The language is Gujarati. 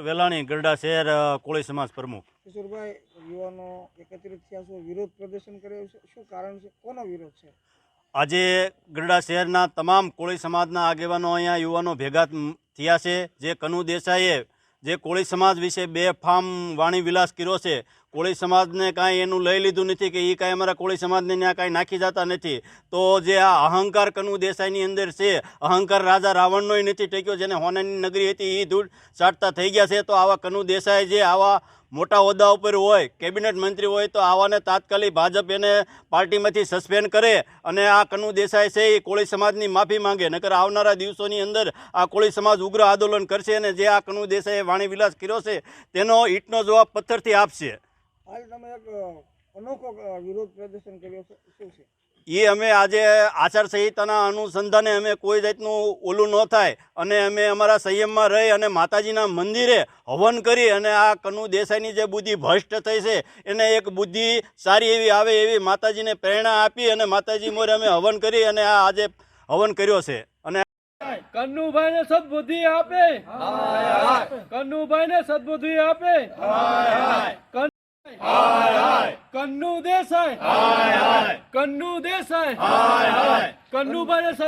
વેલાણી ગરડા શહેર કોળી સમાજ પ્રમુખ. કિશોરભાઈ યુવાનો એકત્રિત થયા છો વિરોધ પ્રદર્શન કર્યો છે? શું કારણ છે? કોનો વિરોધ છે? આજે ગરડા શહેરના તમામ કોળી સમાજના આગેવાનો અહીંયા યુવાનો ભેગા થયા છે. જે કનુ દેસાઈએ જે કોળી સમાજ વિશે બે ફામ વાણી વિલાસ કર્યો છે કોળી સમાજને કાંઈ એનું લઈ લીધું નથી કે એ કાંઈ અમારા કોળી સમાજને ત્યાં કાંઈ નાખી જતા નથી. તો જે આ અહંકાર કનુ દેસાઈની અંદર છે, અહંકાર રાજા રાવણનોય નથી ટેક્યો, જેને હોનાની નગરી હતી એ ધૂળ ચાટતા થઈ ગયા છે, તો આવા કનુ દેસાઈ જે આવા મોટા હોદ્દા ઉપર હોય, કેબિનેટ મંત્રી હોય, તો આવાને તાત્કાલિક ભાજપ એને પાર્ટીમાંથી સસ્પેન્ડ કરે અને આ કનુ દેસાઈ છે એ કોળી સમાજની માફી માંગે. નકર આવનારા દિવસોની અંદર આ કોળી સમાજ ઉગ્ર આંદોલન કરશે અને જે આ કનુ દેસાઈએ વાણી વિલાસ કર્યો છે, તેનો ઈંટનો જવાબ પથ્થરથી આપશે. હાલ તમે એક અનોખો વિરોધ પ્રદર્શન કર્યો છે. શું છે? એ અમે આજે આચાર સંહિતાના અનુસંધાને અમે કોઈ જાતનું ઓલું ન થાય અને અમે અમારા સંયમમાં રહી અને માતાજીના મંદિરે હવન કરી અને આ કનુ દેસાઈની જે બુદ્ધિ ભ્રષ્ટ થઈ છે એને એક બુદ્ધિ સારી એવી આવે એવી માતાજીને પ્રેરણા આપી અને માતાજી મોરે અમે હવન કરી અને આ આજે હવન કર્યો છે. અને કન્નુભાઈ ને સદબુદ્ધિ આપે. કન્નુભાઈ ને સદબુદ્ધિ આપે. કન્નુ દેસાઈ. કન્નુ દેસાઈ. કન્નુભાઈ